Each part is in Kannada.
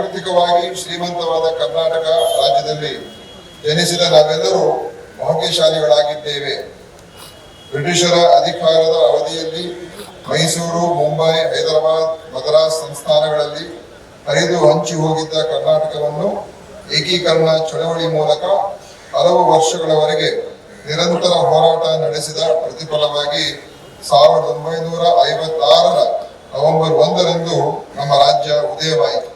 ಪ್ರಾಕೃತಿಕವಾಗಿ ಶ್ರೀಮಂತವಾದ ಕರ್ನಾಟಕ ರಾಜ್ಯದಲ್ಲಿ ಜನಿಸಿದ ನಾವೆಲ್ಲರೂ ಭಾಗ್ಯಶಾಲಿಗಳಾಗಿದ್ದೇವೆ. ಬ್ರಿಟಿಷರ ಅಧಿಕಾರದ ಅವಧಿಯಲ್ಲಿ ಮೈಸೂರು, ಮುಂಬೈ, ಹೈದರಾಬಾದ್, ಮದ್ರಾಸ್ ಸಂಸ್ಥಾನಗಳಲ್ಲಿ ಹರಿದು ಹಂಚಿ ಹೋಗಿದ್ದ ಕರ್ನಾಟಕವನ್ನು ಏಕೀಕರಣ ಚಳವಳಿ ಮೂಲಕ ಹಲವು ವರ್ಷಗಳವರೆಗೆ ನಿರಂತರ ಹೋರಾಟ ನಡೆಸಿದ ಪ್ರತಿಫಲವಾಗಿ ಸಾವಿರದ ಒಂಬೈನೂರ ಐವತ್ತಾರರ ನವೆಂಬರ್ ಒಂದರಂದು ನಮ್ಮ ರಾಜ್ಯ ಉದಯವಾಯಿತು.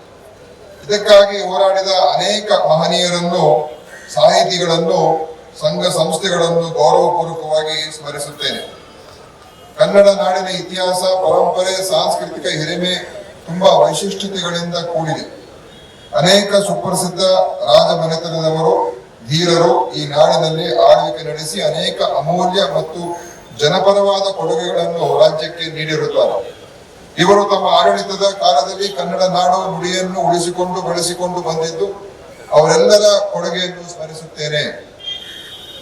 ಇದಕ್ಕಾಗಿ ಹೋರಾಡಿದ ಅನೇಕ ಮಹನೀಯರನ್ನು, ಸಾಹಿತಿಗಳನ್ನು, ಸಂಘ ಸಂಸ್ಥೆಗಳನ್ನು ಗೌರವಪೂರ್ವಕವಾಗಿ ಸ್ಮರಿಸುತ್ತೇನೆ. ಕನ್ನಡ ನಾಡಿನ ಇತಿಹಾಸ, ಪರಂಪರೆ, ಸಾಂಸ್ಕೃತಿಕ ಹಿರಿಮೆ ತುಂಬಾ ವೈಶಿಷ್ಟ್ಯತೆಗಳಿಂದ ಕೂಡಿದೆ. ಅನೇಕ ಸುಪ್ರಸಿದ್ಧ ರಾಜಮನೆತನದವರು, ಧೀರರು ಈ ನಾಡಿನಲ್ಲಿ ಆಳ್ವಿಕೆ ನಡೆಸಿ ಅನೇಕ ಅಮೂಲ್ಯ ಮತ್ತು ಜನಪರವಾದ ಕೊಡುಗೆಗಳನ್ನು ರಾಜ್ಯಕ್ಕೆ ನೀಡಿರುತ್ತಾರೆ. ಇವರು ತಮ್ಮ ಆಡಳಿತದ ಕಾಲದಲ್ಲಿ ಕನ್ನಡ ನಾಡು ನುಡಿಯನ್ನು ಉಳಿಸಿಕೊಂಡು ಬೆಳೆಸಿಕೊಂಡು ಬಂದಿದ್ದು ಅವರೆಲ್ಲರ ಕೊಡುಗೆಯನ್ನು ಸ್ಮರಿಸುತ್ತೇನೆ.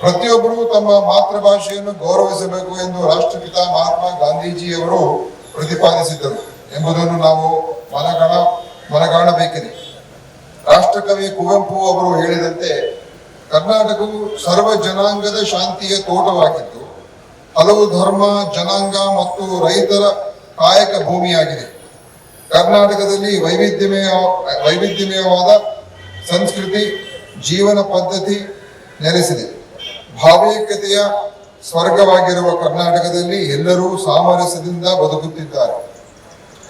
ಪ್ರತಿಯೊಬ್ಬರು ತಮ್ಮ ಮಾತೃಭಾಷೆಯನ್ನು ಗೌರವಿಸಬೇಕು ಎಂದು ರಾಷ್ಟ್ರಪಿತ ಮಹಾತ್ಮ ಗಾಂಧೀಜಿಯವರು ಪ್ರತಿಪಾದಿಸಿದ್ದರು ಎಂಬುದನ್ನು ನಾವು ಮನಗಾಣ, ಮನಗಾಣಬೇಕಿದೆ. ರಾಷ್ಟ್ರಕವಿ ಕುವೆಂಪು ಅವರು ಹೇಳಿದಂತೆ, ಕರ್ನಾಟಕವು ಸರ್ವ ಜನಾಂಗದ ಶಾಂತಿಯ ತೋಟವಾಗಿದ್ದು, ಹಲವು ಧರ್ಮ, ಜನಾಂಗ ಮತ್ತು ರೈತರ ಕಾಯಕ ಭೂಮಿಯಾಗಿದೆ. ಕರ್ನಾಟಕದಲ್ಲಿ ವೈವಿಧ್ಯಮಯ, ವೈವಿಧ್ಯಮಯವಾದ ಸಂಸ್ಕೃತಿ, ಜೀವನ ಪದ್ಧತಿ ನೆಲೆಸಿದೆ. ಭಾವೈಕ್ಯತೆಯ ಸ್ವರ್ಗವಾಗಿರುವ ಕರ್ನಾಟಕದಲ್ಲಿ ಎಲ್ಲರೂ ಸಾಮರಸ್ಯದಿಂದ ಬದುಕುತ್ತಿದ್ದಾರೆ.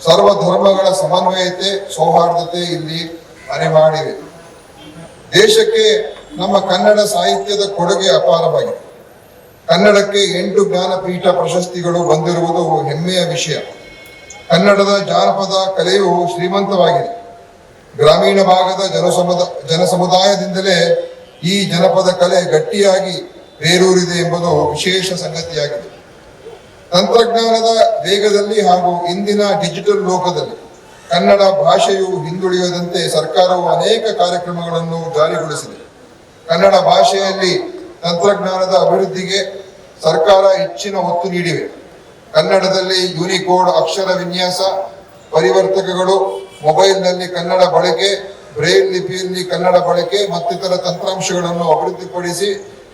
ಸರ್ವ ಧರ್ಮಗಳ ಸಮನ್ವಯತೆ, ಸೌಹಾರ್ದತೆ ಇಲ್ಲಿ ಅರಿಮಾಡಿವೆ. ದೇಶಕ್ಕೆ ನಮ್ಮ ಕನ್ನಡ ಸಾಹಿತ್ಯದ ಕೊಡುಗೆ ಅಪಾರವಾಗಿದೆ. ಕನ್ನಡಕ್ಕೆ ಎಂಟು ಜ್ಞಾನಪೀಠ ಪ್ರಶಸ್ತಿಗಳು ಬಂದಿರುವುದು ಹೆಮ್ಮೆಯ ವಿಷಯ. ಕನ್ನಡದ ಜಾನಪದ ಕಲೆಯು ಶ್ರೀಮಂತವಾಗಿದೆ. ಗ್ರಾಮೀಣ ಭಾಗದ ಜನಸಮುದ, ಜನಸಮುದಾಯದಿಂದಲೇ ಈ ಜನಪದ ಕಲೆ ಗಟ್ಟಿಯಾಗಿ ಬೇರೂರಿದೆ ಎಂಬುದು ವಿಶೇಷ ಸಂಗತಿಯಾಗಿದೆ. ತಂತ್ರಜ್ಞಾನದ ವೇಗದಲ್ಲಿ ಹಾಗೂ ಇಂದಿನ ಡಿಜಿಟಲ್ ಲೋಕದಲ್ಲಿ ಕನ್ನಡ ಭಾಷೆಯು ಹಿಂದುಳಿಯದಂತೆ ಸರ್ಕಾರವು ಅನೇಕ ಕಾರ್ಯಕ್ರಮಗಳನ್ನು ಜಾರಿಗೊಳಿಸಿದೆ. ಕನ್ನಡ ಭಾಷೆಯಲ್ಲಿ ತಂತ್ರಜ್ಞಾನದ ಅಭಿವೃದ್ಧಿಗೆ ಸರ್ಕಾರ ಹೆಚ್ಚಿನ ಒತ್ತು ನೀಡಿವೆ. ಕನ್ನಡದಲ್ಲಿ ಯೂನಿಕೋಡ್, ಅಕ್ಷರ ವಿನ್ಯಾಸ, ಪರಿವರ್ತಕಗಳು, ಮೊಬೈಲ್ನಲ್ಲಿ ಕನ್ನಡ ಬಳಕೆ, ಬ್ರೈಲ್ ಲಿಪಿಯಲ್ಲಿ ಕನ್ನಡ ಬಳಕೆ ಮತ್ತಿತರ ತಂತ್ರಾಂಶಗಳನ್ನು ಅಭಿವೃದ್ಧಿಪಡಿಸಿ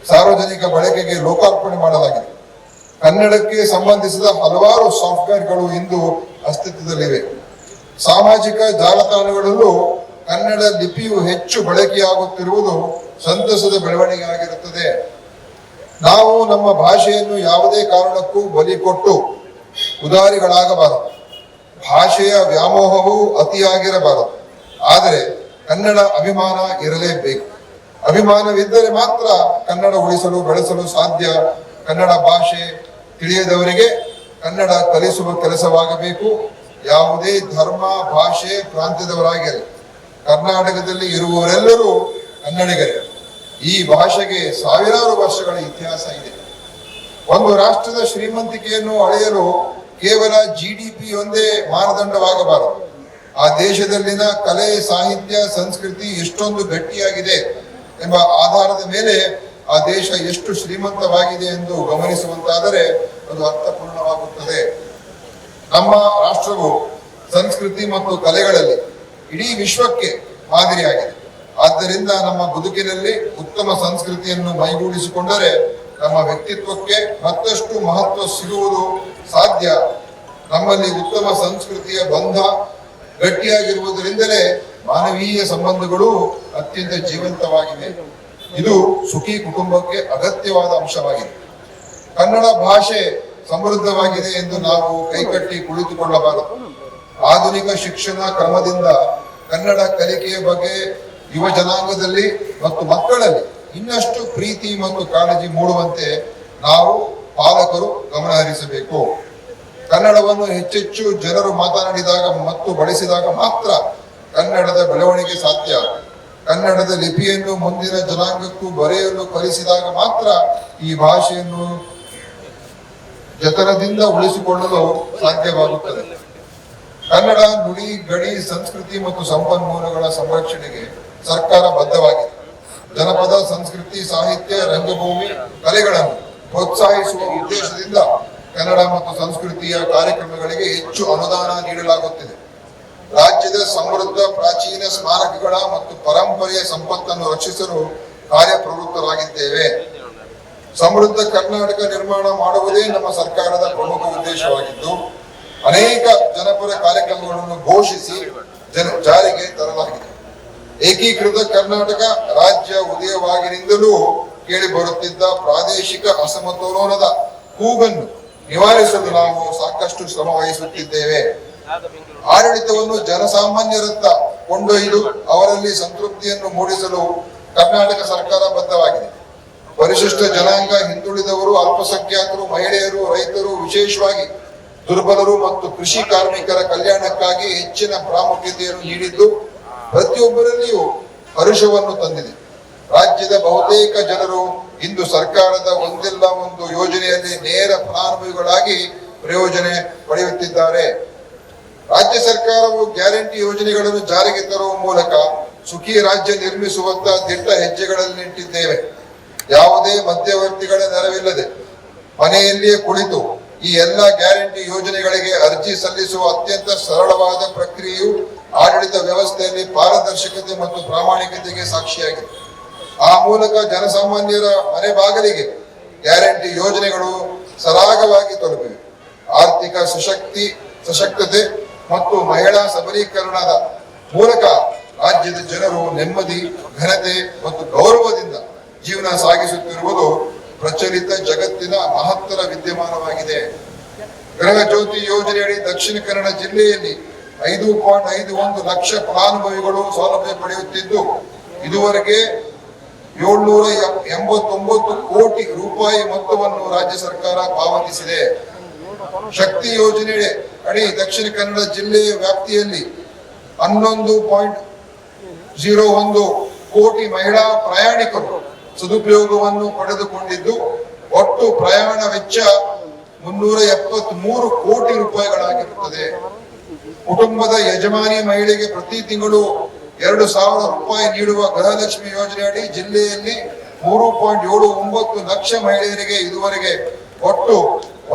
ಸಾರ್ವಜನಿಕ ಬಳಕೆಗೆ ಲೋಕಾರ್ಪಣೆ ಮಾಡಲಾಗಿದೆ. ಕನ್ನಡಕ್ಕೆ ಸಂಬಂಧಿಸಿದ ಹಲವಾರು ಸಾಫ್ಟ್ವೇರ್ಗಳು ಇಂದು ಅಸ್ತಿತ್ವದಲ್ಲಿವೆ. ಸಾಮಾಜಿಕ ಜಾಲತಾಣಗಳಲ್ಲೂ ಕನ್ನಡ ಲಿಪಿಯು ಹೆಚ್ಚು ಬಳಕೆಯಾಗುತ್ತಿರುವುದು ಸಂತಸದ ಬೆಳವಣಿಗೆ ಆಗಿರುತ್ತದೆ ನಾವು ನಮ್ಮ ಭಾಷೆಯನ್ನು ಯಾವುದೇ ಕಾರಣಕ್ಕೂ ಬಲಿ ಕೊಟ್ಟು ಉದಾರಿಗಳಾಗಬಾರದು. ಭಾಷೆಯ ವ್ಯಾಮೋಹವು ಅತಿಯಾಗಿರಬಾರದು. ಆದರೆ ಕನ್ನಡ ಅಭಿಮಾನ ಇರಲೇಬೇಕು. ಅಭಿಮಾನವಿದ್ದರೆ ಮಾತ್ರ ಕನ್ನಡ ಉಳಿಸಲು, ಬೆಳೆಸಲು ಸಾಧ್ಯ. ಕನ್ನಡ ಭಾಷೆ ತಿಳಿಯದವರಿಗೆ ಕನ್ನಡ ಕಲಿಸುವ ಕೆಲಸವಾಗಬೇಕು. ಯಾವುದೇ ಧರ್ಮ, ಭಾಷೆ ಪ್ರಾಂತ್ಯದವರಾಗಿರಲಿ. ಕರ್ನಾಟಕದಲ್ಲಿ ಇರುವವರೆಲ್ಲರೂ ಕನ್ನಡಿಗರೇ. ಈ ಭಾಷೆಗೆ ಸಾವಿರಾರು ವರ್ಷಗಳ ಇತಿಹಾಸ ಇದೆ. ಒಂದು ರಾಷ್ಟ್ರದ ಶ್ರೀಮಂತಿಕೆಯನ್ನು ಅಳೆಯಲು ಕೇವಲ ಜಿ ಡಿ ಪಿ ಒಂದೇ ಮಾನದಂಡವಾಗಬಾರದು. ಆ ದೇಶದಲ್ಲಿನ ಕಲೆ, ಸಾಹಿತ್ಯ, ಸಂಸ್ಕೃತಿ ಎಷ್ಟೊಂದು ಗಟ್ಟಿಯಾಗಿದೆ ಎಂಬ ಆಧಾರದ ಮೇಲೆ ಆ ದೇಶ ಎಷ್ಟು ಶ್ರೀಮಂತವಾಗಿದೆ ಎಂದು ಗಮನಿಸುವಂತಾದರೆ ಅದು ಅರ್ಥಪೂರ್ಣವಾಗುತ್ತದೆ. ನಮ್ಮ ರಾಷ್ಟ್ರವು ಸಂಸ್ಕೃತಿ ಮತ್ತು ಕಲೆಗಳಲ್ಲಿ ಇಡೀ ವಿಶ್ವಕ್ಕೆ ಮಾದರಿಯಾಗಿದೆ. ಆದ್ದರಿಂದ ನಮ್ಮ ಬದುಕಿನಲ್ಲಿ ಉತ್ತಮ ಸಂಸ್ಕೃತಿಯನ್ನು ಮೈಗೂಡಿಸಿಕೊಂಡರೆ ನಮ್ಮ ವ್ಯಕ್ತಿತ್ವಕ್ಕೆ ಮತ್ತಷ್ಟು ಮಹತ್ವ ಸಿಗುವುದು ಸಾಧ್ಯ. ನಮ್ಮಲ್ಲಿ ಉತ್ತಮ ಸಂಸ್ಕೃತಿಯ ಬಂಧ ಗಟ್ಟಿಯಾಗಿರುವುದರಿಂದಲೇ ಮಾನವೀಯ ಸಂಬಂಧಗಳು ಅತ್ಯಂತ ಜೀವಂತವಾಗಿವೆ. ಇದು ಸುಖಿ ಕುಟುಂಬಕ್ಕೆ ಅಗತ್ಯವಾದ ಅಂಶವಾಗಿದೆ. ಕನ್ನಡ ಭಾಷೆ ಸಮೃದ್ಧವಾಗಿದೆ ಎಂದು ನಾವು ಕೈಕಟ್ಟಿ ಕುಳಿತುಕೊಳ್ಳಬಾರದು. ಆಧುನಿಕ ಶಿಕ್ಷಣ ಕ್ರಮದಿಂದ ಕನ್ನಡ ಕಲಿಕೆಯ ಬಗ್ಗೆ ಯುವ ಜನಾಂಗದಲ್ಲಿ ಮತ್ತು ಮಕ್ಕಳಲ್ಲಿ ಇನ್ನಷ್ಟು ಪ್ರೀತಿ ಮತ್ತು ಕಾಳಜಿ ಮೂಡುವಂತೆ ನಾವು ಪಾಲಕರು ಗಮನ ಹರಿಸಬೇಕು. ಕನ್ನಡವನ್ನು ಹೆಚ್ಚೆಚ್ಚು ಜನರು ಮಾತನಾಡಿದಾಗ ಮತ್ತು ಬಳಸಿದಾಗ ಮಾತ್ರ ಕನ್ನಡದ ಬೆಳವಣಿಗೆ ಸಾಧ್ಯ. ಕನ್ನಡದ ಲಿಪಿಯನ್ನು ಮುಂದಿನ ಜನಾಂಗಕ್ಕೂ ಬರೆಯಲು ಕಲಿಸಿದಾಗ ಮಾತ್ರ ಈ ಭಾಷೆಯನ್ನು ಜತನದಿಂದ ಉಳಿಸಿಕೊಳ್ಳಲು ಸಾಧ್ಯವಾಗುತ್ತದೆ. ಕನ್ನಡ ನುಡಿ ಗಡಿ ಸಂಸ್ಕೃತಿ ಮತ್ತು ಸಂಪನ್ಮೂಲಗಳ ಸಂರಕ್ಷಣೆಗೆ ಸರ್ಕಾರ ಬದ್ಧವಾಗಿದೆ. ಜನಪದ, ಸಂಸ್ಕೃತಿ, ಸಾಹಿತ್ಯ, ರಂಗಭೂಮಿ, ಕಲೆಗಳನ್ನು ಪ್ರೋತ್ಸಾಹಿಸುವ ಉದ್ದೇಶದಿಂದ ಕನ್ನಡ ಮತ್ತು ಸಂಸ್ಕೃತಿಯ ಕಾರ್ಯಕ್ರಮಗಳಿಗೆ ಹೆಚ್ಚು ಅನುದಾನ ನೀಡಲಾಗುತ್ತಿದೆ. ರಾಜ್ಯದ ಸಮೃದ್ಧ ಪ್ರಾಚೀನ ಸ್ಮಾರಕಗಳ ಮತ್ತು ಪರಂಪರೆಯ ಸಂಪತ್ತನ್ನು ರಕ್ಷಿಸಲು ಕಾರ್ಯಪ್ರವೃತ್ತರಾಗಿದ್ದೇವೆ. ಸಮೃದ್ಧ ಕರ್ನಾಟಕ ನಿರ್ಮಾಣ ಮಾಡುವುದೇ ನಮ್ಮ ಸರ್ಕಾರದ ಪ್ರಮುಖ ಉದ್ದೇಶವಾಗಿದ್ದು, ಅನೇಕ ಜನಪರ ಕಾರ್ಯಕ್ರಮಗಳನ್ನು ಘೋಷಿಸಿ ಜನ ಜಾರಿಗೆ ತರಲಾಗಿದೆ. ಏಕೀಕೃತ ಕರ್ನಾಟಕ ರಾಜ್ಯ ಉದಯವಾಗಿನಿಂದಲೂ ಕೇಳಿ ಬರುತ್ತಿದ್ದ ಪ್ರಾದೇಶಿಕ ಅಸಮತೋಲನದ ಕೂಗನ್ನು ನಿವಾರಿಸಲು ನಾವು ಸಾಕಷ್ಟು ಶ್ರಮ ವಹಿಸುತ್ತಿದ್ದೇವೆ. ಆಡಳಿತವನ್ನು ಜನಸಾಮಾನ್ಯರತ್ತ ಕೊಂಡೊಯ್ದು ಅವರಲ್ಲಿ ಸಂತೃಪ್ತಿಯನ್ನು ಮೂಡಿಸಲು ಕರ್ನಾಟಕ ಸರ್ಕಾರ ಬದ್ಧವಾಗಿದೆ. ಪರಿಶಿಷ್ಟ ಜನಾಂಗ ಹಿಂದುಳಿದವರು, ಅಲ್ಪಸಂಖ್ಯಾತರು, ಮಹಿಳೆಯರು, ರೈತರು, ವಿಶೇಷವಾಗಿ ದುರ್ಬಲರು ಮತ್ತು ಕೃಷಿ ಕಾರ್ಮಿಕರ ಕಲ್ಯಾಣಕ್ಕಾಗಿ ಹೆಚ್ಚಿನ ಪ್ರಾಮುಖ್ಯತೆಯನ್ನು ನೀಡಿದ್ದು ಪ್ರತಿಯೊಬ್ಬರಲ್ಲಿಯೂ ಹರುಷವನ್ನು ತಂದಿದೆ. ರಾಜ್ಯದ ಬಹುತೇಕ ಜನರು ಇಂದು ಸರ್ಕಾರದ ಒಂದಿಲ್ಲ ಒಂದು ಯೋಜನೆಯಲ್ಲಿ ನೇರ ಫಲಾನುಭವಿಗಳಾಗಿ ಪ್ರಯೋಜನೆ ಪಡೆಯುತ್ತಿದ್ದಾರೆ. ರಾಜ್ಯ ಸರ್ಕಾರವು ಗ್ಯಾರಂಟಿ ಯೋಜನೆಗಳನ್ನು ಜಾರಿಗೆ ತರುವ ಮೂಲಕ ಸುಖಿ ರಾಜ್ಯ ನಿರ್ಮಿಸುವಂತ ದಿಟ್ಟ ಹೆಜ್ಜೆಗಳಲ್ಲಿ ನಿಂತಿದ್ದೇವೆ. ಯಾವುದೇ ಮಧ್ಯವರ್ತಿಗಳ ನೆರವಿಲ್ಲದೆ ಮನೆಯಲ್ಲಿಯೇ ಕುಳಿತು ಈ ಎಲ್ಲ ಗ್ಯಾರಂಟಿ ಯೋಜನೆಗಳಿಗೆ ಅರ್ಜಿ ಸಲ್ಲಿಸುವ ಅತ್ಯಂತ ಸರಳವಾದ ಪ್ರಕ್ರಿಯೆಯು ಆಡಳಿತ ವ್ಯವಸ್ಥೆಯಲ್ಲಿ ಪಾರದರ್ಶಕತೆ ಮತ್ತು ಪ್ರಾಮಾಣಿಕತೆಗೆ ಸಾಕ್ಷಿಯಾಗಿದೆ. ಆ ಮೂಲಕ ಜನಸಾಮಾನ್ಯರ ಮನೆ ಬಾಗಿಲಿಗೆ ಗ್ಯಾರಂಟಿ ಯೋಜನೆಗಳು ಸರಾಗವಾಗಿ ತಲುಪಿವೆ. ಆರ್ಥಿಕ ಸಶಕ್ತಿ, ಸಶಕ್ತತೆ ಮತ್ತು ಮಹಿಳಾ ಸಬಲೀಕರಣದ ಮೂಲಕ ರಾಜ್ಯದ ಜನರು ನೆಮ್ಮದಿ, ಘನತೆ ಮತ್ತು ಗೌರವದಿಂದ ಜೀವನ ಸಾಗಿಸುತ್ತಿರುವುದು ಪ್ರಚಲಿತ ಜಗತ್ತಿನ ಮಹತ್ತರ ವಿದ್ಯಮಾನವಾಗಿದೆ. ಗೃಹ ಜ್ಯೋತಿ ಯೋಜನೆಯಡಿ ದಕ್ಷಿಣ ಕನ್ನಡ ಜಿಲ್ಲೆಯಲ್ಲಿ ಐದು ಪಾಯಿಂಟ್ ಐದು ಒಂದು ಲಕ್ಷ ಫಲಾನುಭವಿಗಳು ಸೌಲಭ್ಯ ಪಡೆಯುತ್ತಿದ್ದು, ಇದುವರೆಗೆ ಏಳ್ನೂರ ಎಂಬತ್ತೊಂಬತ್ತು ಕೋಟಿ ರೂಪಾಯಿ ಮೊತ್ತವನ್ನು ರಾಜ್ಯ ಸರ್ಕಾರ ಪಾವತಿಸಿದೆ. ಶಕ್ತಿ ಯೋಜನೆ ಅಡಿ ದಕ್ಷಿಣ ಕನ್ನಡ ಜಿಲ್ಲೆಯ ವ್ಯಾಪ್ತಿಯಲ್ಲಿ ಹನ್ನೊಂದು ಪಾಯಿಂಟ್ ಜೀರೋ ಒಂದು ಕೋಟಿ ಮಹಿಳಾ ಪ್ರಯಾಣಿಕರು ಸದುಪಯೋಗವನ್ನು ಪಡೆದುಕೊಂಡಿದ್ದು, ಒಟ್ಟು ಪ್ರಯಾಣ ವೆಚ್ಚ ಮುನ್ನೂರ ಎಪ್ಪತ್ತ್ ಮೂರು ಕೋಟಿ ರೂಪಾಯಿಗಳಾಗಿರುತ್ತದೆ. ಕುಟುಂಬದ ಯಜಮಾನಿ ಮಹಿಳೆಗೆ ಪ್ರತಿ ತಿಂಗಳು ಎರಡು ಸಾವಿರ ರೂಪಾಯಿ ನೀಡುವ ಗೃಹಲಕ್ಷ್ಮಿ ಯೋಜನೆಯಡಿ ಜಿಲ್ಲೆಯಲ್ಲಿ ಮೂರು ಪಾಯಿಂಟ್ ಏಳು ಒಂಬತ್ತು ಲಕ್ಷ ಮಹಿಳೆಯರಿಗೆ ಇದುವರೆಗೆ ಒಟ್ಟು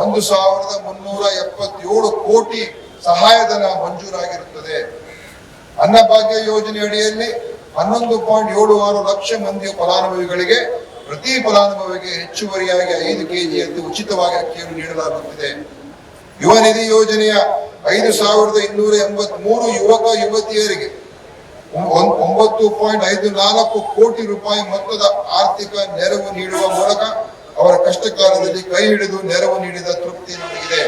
ಒಂದು ಸಾವಿರದ ಮುನ್ನೂರ ಎಪ್ಪತ್ತೇಳು ಕೋಟಿ ಸಹಾಯಧನ ಮಂಜೂರಾಗಿರುತ್ತದೆ. ಅನ್ನಭಾಗ್ಯ ಯೋಜನೆ ಅಡಿಯಲ್ಲಿ ಹನ್ನೊಂದು ಪಾಯಿಂಟ್ ಏಳು ಆರು ಲಕ್ಷ ಮಂದಿ ಫಲಾನುಭವಿಗಳಿಗೆ ಪ್ರತಿ ಫಲಾನುಭವಿಗೆ ಹೆಚ್ಚುವರಿಯಾಗಿ ಐದು ಕೆಜಿಯಂತೆ ಉಚಿತವಾಗಿ ಅಕ್ಕಿಯನ್ನು ನೀಡಲಾಗುತ್ತಿದೆ. ಯುವ ನಿಧಿ ಯೋಜನೆಯ ಐದು ಸಾವಿರದ ಇನ್ನೂರ ಎಂಬತ್ ಮೂರು ಯುವಕ ಯುವತಿಯರಿಗೆ ಒಂಬತ್ತು ಪಾಯಿಂಟ್ ಐದು ನಾಲ್ಕು ಕೋಟಿ ರೂಪಾಯಿ ಮೊತ್ತದ ಆರ್ಥಿಕ ನೆರವು ನೀಡುವ ಮೂಲಕ ಅವರ ಕಷ್ಟ ಕಾಲದಲ್ಲಿ ಕೈ ಹಿಡಿದು ನೆರವು ನೀಡಿದ ತೃಪ್ತಿ ನಮಗಿದೆ.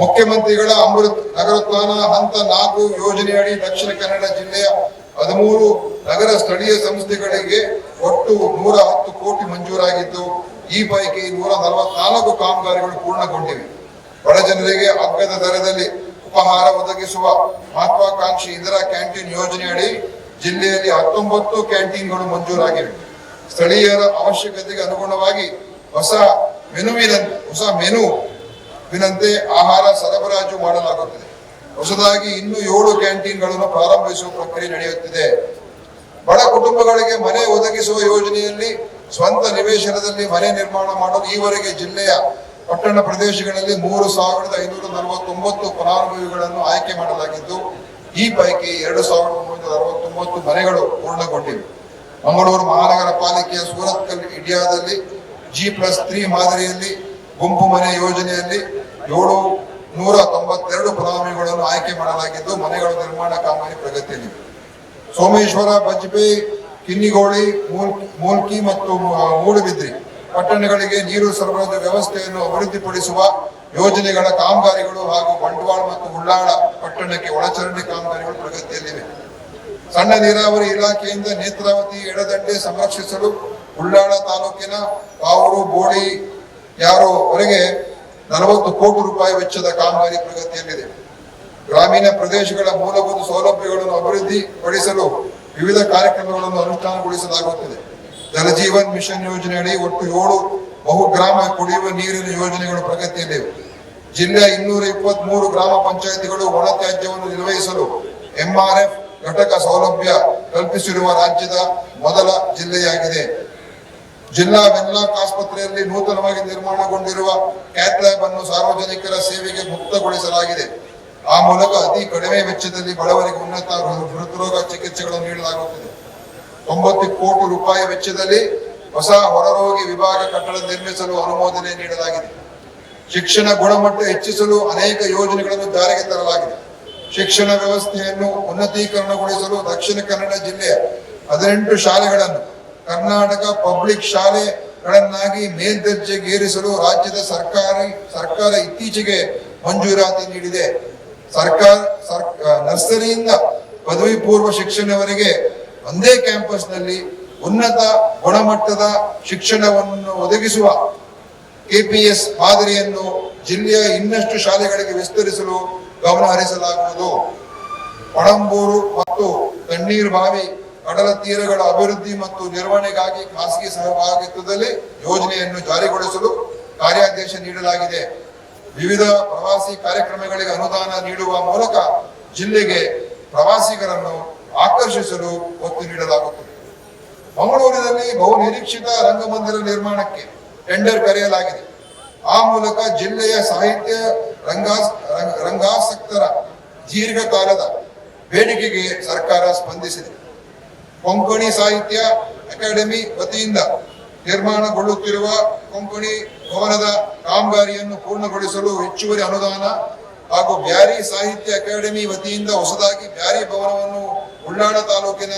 ಮುಖ್ಯಮಂತ್ರಿಗಳ ಅಮೃತ್ ನಗರೋತ್ಥಾನ ಹಂತ ನಾಲ್ಕು ಯೋಜನೆಯಡಿ ದಕ್ಷಿಣ ಕನ್ನಡ ಜಿಲ್ಲೆಯ ಹದಿಮೂರು ನಗರ ಸ್ಥಳೀಯ ಸಂಸ್ಥೆಗಳಿಗೆ ಒಟ್ಟು ನೂರ ಹತ್ತು ಕೋಟಿ ಮಂಜೂರಾಗಿದ್ದು, ಈ ಪೈಕಿ ನೂರ ನಲವತ್ನಾಲ್ಕು ಕಾಮಗಾರಿಗಳು ಪೂರ್ಣಗೊಂಡಿವೆ. ಬಡ ಜನರಿಗೆ ಅಗ್ಗದ ದರದಲ್ಲಿ ಉಪಹಾರ ಒದಗಿಸುವ ಮಹತ್ವಾಕಾಂಕ್ಷಿ ಇಂದಿರಾ ಕ್ಯಾಂಟೀನ್ ಯೋಜನೆಯಡಿ ಜಿಲ್ಲೆಯಲ್ಲಿ ಹತ್ತೊಂಬತ್ತು ಕ್ಯಾಂಟೀನ್ಗಳು ಮಂಜೂರಾಗಿವೆ. ಸ್ಥಳೀಯರ ಅವಶ್ಯಕತೆಗೆ ಅನುಗುಣವಾಗಿ ಹೊಸ ಮೆನುವಿನ ಹೊಸ ಮೆನು ವಿನಂತೆ ಆಹಾರ ಸರಬರಾಜು ಮಾಡಲಾಗುತ್ತದೆ. ಹೊಸದಾಗಿ ಇನ್ನೂ ಏಳು ಕ್ಯಾಂಟೀನ್ಗಳನ್ನು ಪ್ರಾರಂಭಿಸುವ ಪ್ರಕ್ರಿಯೆ ನಡೆಯುತ್ತಿದೆ. ಬಡ ಕುಟುಂಬಗಳಿಗೆ ಮನೆ ಒದಗಿಸುವ ಯೋಜನೆಯಲ್ಲಿ ಸ್ವಂತ ನಿವೇಶನದಲ್ಲಿ ಮನೆ ನಿರ್ಮಾಣ ಮಾಡಲು ಈವರೆಗೆ ಜಿಲ್ಲೆಯ ಪಟ್ಟಣ ಪ್ರದೇಶಗಳಲ್ಲಿ ಮೂರು ಸಾವಿರದ ಐನೂರ ನಲವತ್ತೊಂಬತ್ತು ಫಲಾನುಭವಿಗಳನ್ನು ಆಯ್ಕೆ ಮಾಡಲಾಗಿದ್ದು, ಈ ಪೈಕಿ ಎರಡು ಸಾವಿರದ ಒಂಬೈನೂರ ಅರವತ್ತೊಂಬತ್ತು ಮನೆಗಳು ಪೂರ್ಣಗೊಂಡಿವೆ. ಮಂಗಳೂರು ಮಹಾನಗರ ಪಾಲಿಕೆಯ ಸೂರತ್ಕಲ್ ಇಂಡಿಯಾದಲ್ಲಿ ಜಿ ಪ್ಲಸ್ ತ್ರೀ ಮಾದರಿಯಲ್ಲಿ ಗುಂಪು ಮನೆ ಯೋಜನೆಯಲ್ಲಿ ಏಳು ನೂರ ತೊಂಬತ್ತೆರಡು ಫಲಾನುಭವಿಗಳನ್ನು ಆಯ್ಕೆ ಮಾಡಲಾಗಿದ್ದು, ಮನೆಗಳ ನಿರ್ಮಾಣ ಕಾಮಗಾರಿ ಪ್ರಗತಿಯಲ್ಲಿವೆ ಸೋಮೇಶ್ವರ, ಬಜ್ಪೆ, ಕಿನ್ನಿಗೋಳಿ ಮೂಲ್- ಮೂಲ್ಕಿ ಮತ್ತು ಮೂಡುಬಿದ್ರಿ ಪಟ್ಟಣಗಳಿಗೆ ನೀರು ಸರಬರಾಜು ವ್ಯವಸ್ಥೆಯನ್ನು ಅಭಿವೃದ್ಧಿಪಡಿಸುವ ಯೋಜನೆಗಳ ಕಾಮಗಾರಿಗಳು ಹಾಗೂ ಬಂಟ್ವಾಳ ಮತ್ತು ಉಳ್ಳಾಳ ಪಟ್ಟಣಕ್ಕೆ ಒಳಚರಂಡಿ ಕಾಮಗಾರಿಗಳು ಪ್ರಗತಿಯಲ್ಲಿವೆ. ಸಣ್ಣ ನೀರಾವರಿ ಇಲಾಖೆಯಿಂದ ನೇತ್ರಾವತಿ ಎಡದಂಡೆ ಸಂರಕ್ಷಿಸಲು ಉಳ್ಳಾಳ ತಾಲೂಕಿನ ಕಾವೂರು ಬೋಳಿ ಯಾರೋವರೆಗೆ ನಲವತ್ತು ಕೋಟಿ ರೂಪಾಯಿ ವೆಚ್ಚದ ಕಾಮಗಾರಿ ಪ್ರಗತಿಯಲ್ಲಿದೆ. ಗ್ರಾಮೀಣ ಪ್ರದೇಶಗಳ ಮೂಲಭೂತ ಸೌಲಭ್ಯಗಳನ್ನು ಅಭಿವೃದ್ಧಿಪಡಿಸಲು ವಿವಿಧ ಕಾರ್ಯಕ್ರಮಗಳನ್ನು ಅನುಷ್ಠಾನಗೊಳಿಸಲಾಗುತ್ತದೆ. ಜಲಜೀವನ್ ಮಿಷನ್ ಯೋಜನೆಯಡಿ ಒಟ್ಟು ಏಳು ಬಹುಗ್ರಾಮ ಕುಡಿಯುವ ನೀರಿನ ಯೋಜನೆಗಳು ಪ್ರಗತಿಯಲ್ಲಿವೆ. ಜಿಲ್ಲೆಯ ಇನ್ನೂರ ಇಪ್ಪತ್ತ್ ಮೂರು ಗ್ರಾಮ ಪಂಚಾಯಿತಿಗಳು ಒಣ ತ್ಯಾಜ್ಯವನ್ನು ನಿರ್ವಹಿಸಲು ಎಂಆರ್ಎಫ್ ಘಟಕ ಸೌಲಭ್ಯ ಕಲ್ಪಿಸಿರುವ ರಾಜ್ಯದ ಮೊದಲ ಜಿಲ್ಲೆಯಾಗಿದೆ. ಜಿಲ್ಲಾ ವೆನ್ಲಾಕ್ ಆಸ್ಪತ್ರೆಯಲ್ಲಿ ನೂತನವಾಗಿ ನಿರ್ಮಾಣಗೊಂಡಿರುವ ಕ್ಯಾತ್ ಲ್ಯಾಬ್ ಅನ್ನು ಸಾರ್ವಜನಿಕರ ಸೇವೆಗೆ ಮುಕ್ತಗೊಳಿಸಲಾಗಿದೆ. ಆ ಮೂಲಕ ಅತಿ ಕಡಿಮೆ ವೆಚ್ಚದಲ್ಲಿ ಬಡವರಿಗೆ ಉನ್ನತ ಹೃದ್ರೋಗ ಚಿಕಿತ್ಸೆಗಳನ್ನು ನೀಡಲಾಗುತ್ತದೆ. ತೊಂಬತ್ತು ಕೋಟಿ ರೂಪಾಯಿ ವೆಚ್ಚದಲ್ಲಿ ಹೊಸ ಹೊರರೋಗಿ ವಿಭಾಗ ಕಟ್ಟಡ ನಿರ್ಮಿಸಲು ಅನುಮೋದನೆ ನೀಡಲಾಗಿದೆ. ಶಿಕ್ಷಣ ಗುಣಮಟ್ಟ ಹೆಚ್ಚಿಸಲು ಅನೇಕ ಯೋಜನೆಗಳನ್ನು ಜಾರಿಗೆ ತರಲಾಗಿದೆ. ಶಿಕ್ಷಣ ವ್ಯವಸ್ಥೆಯನ್ನು ಉನ್ನತೀಕರಣಗೊಳಿಸಲು ದಕ್ಷಿಣ ಕನ್ನಡ ಜಿಲ್ಲೆಯ ಹದಿನೆಂಟು ಶಾಲೆಗಳನ್ನು ಕರ್ನಾಟಕ ಪಬ್ಲಿಕ್ ಶಾಲೆಗಳನ್ನಾಗಿ ಮೇಲ್ದರ್ಜೆಗೇರಿಸಲು ರಾಜ್ಯದ ಸರ್ಕಾರಿ, ಸರ್ಕಾರ ಇತ್ತೀಚೆಗೆ ಮಂಜೂರಾತಿ ನೀಡಿದೆ. ಸರ್ಕಾರ, ಸರ್, ನರ್ಸರಿಯಿಂದ ಪದವಿ ಪೂರ್ವ ಶಿಕ್ಷಣವರೆಗೆ ಒಂದೇ ಕ್ಯಾಂಪಸ್ನಲ್ಲಿ ಉನ್ನತ ಗುಣಮಟ್ಟದ ಶಿಕ್ಷಣವನ್ನು ಒದಗಿಸುವ ಕೆಪಿಎಸ್ ಮಾದರಿಯನ್ನು ಜಿಲ್ಲೆಯ ಇನ್ನಷ್ಟು ಶಾಲೆಗಳಿಗೆ ವಿಸ್ತರಿಸಲು ಗಮನ ಹರಿಸಲಾಗುವುದು. ಪಡಂಬೂರು ಮತ್ತು ತಣ್ಣೀರು ಬಾವಿ ಕಡಲ ತೀರಗಳ ಅಭಿವೃದ್ಧಿ ಮತ್ತು ನಿರ್ವಹಣೆಗಾಗಿ ಖಾಸಗಿ ಸಹಭಾಗಿತ್ವದಲ್ಲಿ ಯೋಜನೆಯನ್ನು ಜಾರಿಗೊಳಿಸಲು ಕಾರ್ಯಾದೇಶ ನೀಡಲಾಗಿದೆ. ವಿವಿಧ ಪ್ರವಾಸಿ ಕಾರ್ಯಕ್ರಮಗಳಿಗೆ ಅನುದಾನ ನೀಡುವ ಮೂಲಕ ಜಿಲ್ಲೆಗೆ ಪ್ರವಾಸಿಗರನ್ನು ಆಕರ್ಷಿಸಲು ಒತ್ತು ನೀಡಲಾಗುತ್ತದೆ. ಮಂಗಳೂರಿನಲ್ಲಿ ಬಹು ನಿರೀಕ್ಷಿತ ರಂಗಮಂದಿರ ನಿರ್ಮಾಣಕ್ಕೆ ಟೆಂಡರ್ ಕರೆಯಲಾಗಿದೆ. ಆ ಮೂಲಕ ಜಿಲ್ಲೆಯ ಸಾಹಿತ್ಯ ರಂಗಾಸ್, ರಂಗ- ರಂಗಾಸಕ್ತರ ದೀರ್ಘಕಾಲದ ಬೇಡಿಕೆಗೆ ಸರ್ಕಾರ ಸ್ಪಂದಿಸಿದೆ. ಕೊಂಕಣಿ ಸಾಹಿತ್ಯ ಅಕಾಡೆಮಿ ವತಿಯಿಂದ ನಿರ್ಮಾಣಗೊಳ್ಳುತ್ತಿರುವ ಕೊಂಕಣಿ ಭವನದ ಕಾಮಗಾರಿಯನ್ನು ಪೂರ್ಣಗೊಳಿಸಲು ಹೆಚ್ಚುವರಿ ಅನುದಾನ ಹಾಗೂ ಬ್ಯಾರಿ ಸಾಹಿತ್ಯ ಅಕಾಡೆಮಿ ವತಿಯಿಂದ ಹೊಸದಾಗಿ ಬ್ಯಾರಿ ಭವನವನ್ನು ಉಳ್ಳಾಳ ತಾಲೂಕಿನ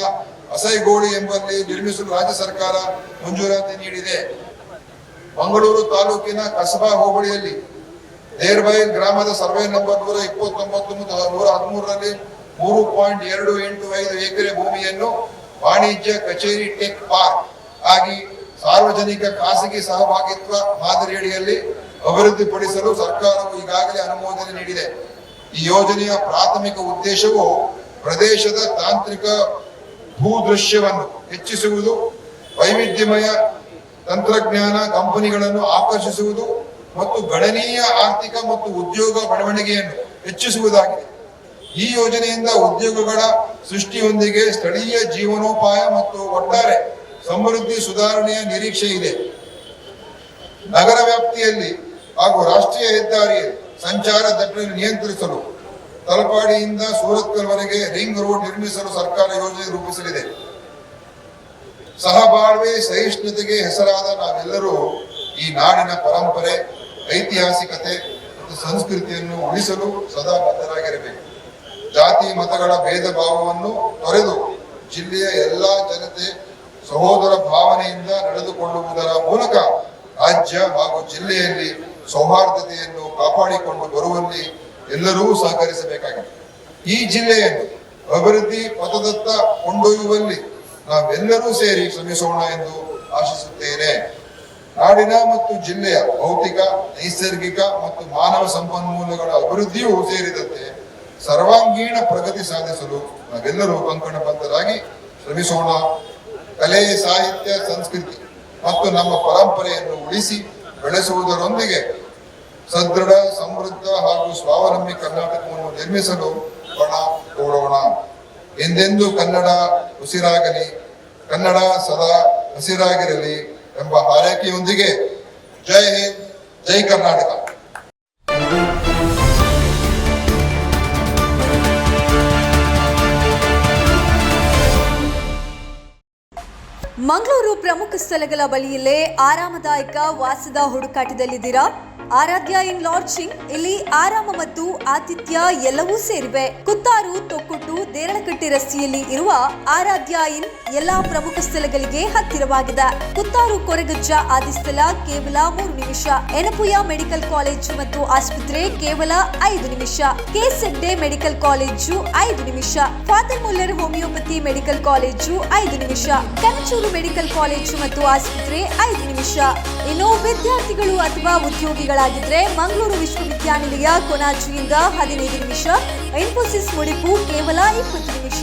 ಅಸೈಗೋಳಿ ಎಂಬಲ್ಲಿ ನಿರ್ಮಿಸಲು ರಾಜ್ಯ ಸರ್ಕಾರ ಮಂಜೂರಾತಿ ನೀಡಿದೆ. ಮಂಗಳೂರು ತಾಲೂಕಿನ ಕಸಬಾ ಹೋಬಳಿಯಲ್ಲಿ ನೇರ್ಬೈ ಗ್ರಾಮದ ಸರ್ವೆ ನಂಬರ್ ನೂರ ಇಪ್ಪತ್ತೊಂಬತ್ತು ನೂರ ಹದಿಮೂರರಲ್ಲಿ ಮೂರು ಪಾಯಿಂಟ್ ಎರಡು ಎಂಟು ಐದು ಎಕರೆ ಭೂಮಿಯನ್ನು ವಾಣಿಜ್ಯ ಕಚೇರಿ ಟೆಕ್ ಪಾರ್ಕ್ ಆಗಿ ಸಾರ್ವಜನಿಕ ಖಾಸಗಿ ಸಹಭಾಗಿತ್ವ ಮಾದರಿಯಡಿಯಲ್ಲಿ ಅಭಿವೃದ್ಧಿಪಡಿಸಲು ಸರ್ಕಾರವು ಈಗಾಗಲೇ ಅನುಮೋದನೆ ನೀಡಿದೆ. ಈ ಯೋಜನೆಯ ಪ್ರಾಥಮಿಕ ಉದ್ದೇಶವು ಪ್ರದೇಶದ ತಾಂತ್ರಿಕ ಭೂದೃಶ್ಯವನ್ನು ಹೆಚ್ಚಿಸುವುದು, ವೈವಿಧ್ಯಮಯ ತಂತ್ರಜ್ಞಾನ ಕಂಪನಿಗಳನ್ನು ಆಕರ್ಷಿಸುವುದು ಮತ್ತು ಗಣನೀಯ ಆರ್ಥಿಕ ಮತ್ತು ಉದ್ಯೋಗ ಬೆಳವಣಿಗೆಯನ್ನು ಹೆಚ್ಚಿಸುವುದಾಗಿದೆ. ಈ ಯೋಜನೆಯಿಂದ ಉದ್ಯೋಗಗಳ ಸೃಷ್ಟಿಯೊಂದಿಗೆ ಸ್ಥಳೀಯ ಜೀವನೋಪಾಯ ಮತ್ತು ಒಟ್ಟಾರೆ ಸಮೃದ್ಧಿ ಸುಧಾರಣೆಯ ನಿರೀಕ್ಷೆ ಇದೆ. ನಗರ ವ್ಯಾಪ್ತಿಯಲ್ಲಿ ಹಾಗೂ ರಾಷ್ಟ್ರೀಯ ಹೆದ್ದಾರಿಯಲ್ಲಿ ಸಂಚಾರ ದಟ್ಟಣೆ ನಿಯಂತ್ರಿಸಲು ತಲಪಾಡಿಯಿಂದ ಸೂರತ್ಕಲ್ವರೆಗೆ ರಿಂಗ್ ರೋಡ್ ನಿರ್ಮಿಸಲು ಸರ್ಕಾರ ಯೋಜನೆ ರೂಪಿಸಲಿದೆ. ಸಹಬಾಳ್ವೆ, ಸಹಿಷ್ಣುತೆಗೆ ಹೆಸರಾದ ನಾವೆಲ್ಲರೂ ಈ ನಾಡಿನ ಪರಂಪರೆ, ಐತಿಹಾಸಿಕತೆ ಮತ್ತು ಸಂಸ್ಕೃತಿಯನ್ನು ಉಳಿಸಲು ಸದಾ ಬದ್ಧರಾಗಿರಬೇಕು. ಜಾತಿ, ಮತಗಳ ಭೇದ ಭಾವವನ್ನು ತೊರೆದು ಜಿಲ್ಲೆಯ ಎಲ್ಲಾ ಜನತೆ ಸಹೋದರ ಭಾವನೆಯಿಂದ ನಡೆದುಕೊಳ್ಳುವುದರ ಮೂಲಕ ರಾಜ್ಯ ಹಾಗೂ ಜಿಲ್ಲೆಯಲ್ಲಿ ಸೌಹಾರ್ದತೆಯನ್ನು ಕಾಪಾಡಿಕೊಂಡು ಬರುವಲ್ಲಿ ಎಲ್ಲರೂ ಸಹಕರಿಸಬೇಕಾಗಿದೆ. ಈ ಜಿಲ್ಲೆಯನ್ನು ಅಭಿವೃದ್ಧಿ ಪಥದತ್ತ ಕೊಂಡೊಯ್ಯುವಲ್ಲಿ ನಾವೆಲ್ಲರೂ ಸೇರಿ ಶ್ರಮಿಸೋಣ ಎಂದು ಆಶಿಸುತ್ತೇನೆ. ನಾಡಿನ ಮತ್ತು ಜಿಲ್ಲೆಯ ಭೌತಿಕ, ನೈಸರ್ಗಿಕ ಮತ್ತು ಮಾನವ ಸಂಪನ್ಮೂಲಗಳ ಅಭಿವೃದ್ಧಿಯೂ ಸೇರಿದಂತೆ ಸರ್ವಾಂಗೀಣ ಪ್ರಗತಿ ಸಾಧಿಸಲು ನಾವೆಲ್ಲರೂ ಕಂಕಣಬದ್ಧರಾಗಿ ಶ್ರಮಿಸೋಣ. ಕಲೆ, ಸಾಹಿತ್ಯ, ಸಂಸ್ಕೃತಿ ಮತ್ತು ನಮ್ಮ ಪರಂಪರೆಯನ್ನು ಉಳಿಸಿ ಬೆಳೆಸುವುದರೊಂದಿಗೆ ಸದೃಢ, ಸಮೃದ್ಧ ಹಾಗೂ ಸ್ವಾವಲಂಬಿ ಕರ್ನಾಟಕವನ್ನು ನಿರ್ಮಿಸಲು ಬಣ ತೋಡೋಣ. ಎಂದೆಂದೂ ಕನ್ನಡ ಉಸಿರಾಗಲಿ, ಕನ್ನಡ ಸದಾ ಹಸಿರಾಗಿರಲಿ ಎಂಬ ಹಾರೈಕೆಯೊಂದಿಗೆ ಜೈ ಹಿಂದ್, ಜೈ ಕರ್ನಾಟಕ. ಮಂಗಳೂರು ಪ್ರಮುಖ ಸ್ಥಳಗಳ ಬಳಿಯಲ್ಲೇ ಆರಾಮದಾಯಕ ವಾಸದ ಹುಡುಕಾಟದಲ್ಲಿದ್ದೀರಾ? ಆರಾಧ್ಯ ಇನ್ ಲಾಡ್ಜಿಂಗ್, ಇಲ್ಲಿ ಆರಾಮ ಮತ್ತು ಆತಿಥ್ಯ ಎಲ್ಲವೂ ಸೇರಿವೆ. ಕುತ್ತಾರು ತೊಕ್ಕೊಟ್ಟು ದೇರಳಕಟ್ಟೆ ರಸ್ತೆಯಲ್ಲಿ ಇರುವ ಆರಾಧ್ಯ ಇನ್ ಎಲ್ಲಾ ಪ್ರಮುಖ ಸ್ಥಳಗಳಿಗೆ ಹತ್ತಿರವಾಗಿದೆ. ಕುತ್ತಾರು, ಕೊರಗಜ್ಜ ಆದಿಸ್ಥಳ ಕೇವಲ ಮೂರು ನಿಮಿಷ. ಎನಪುಯ ಮೆಡಿಕಲ್ ಕಾಲೇಜು ಮತ್ತು ಆಸ್ಪತ್ರೆ ಕೇವಲ ಐದು ನಿಮಿಷ. ಕೆಸೆಡ್ಡೆ ಮೆಡಿಕಲ್ ಕಾಲೇಜು ಐದು ನಿಮಿಷ. Father Muller homeopathy medical college ಐದು ನಿಮಿಷ. ಕನಚೂರು ಮೆಡಿಕಲ್ ಕಾಲೇಜು ಮತ್ತು ಆಸ್ಪತ್ರೆ ಐದು ನಿಮಿಷ. ಇನ್ನು ವಿದ್ಯಾರ್ಥಿಗಳು ಅಥವಾ ಉದ್ಯೋಗಿಗಳಾಗಿದ್ರೆ ಮಂಗಳೂರು ವಿಶ್ವವಿದ್ಯಾನಿಲಯ ಕೊನಾಜಿಯಿಂದ ಹದಿನೈದು ನಿಮಿಷ, ಇನ್ಫೋಸಿಸ್ ಮುಡಿಪು ಕೇವಲ ಇಪ್ಪತ್ತು ನಿಮಿಷ.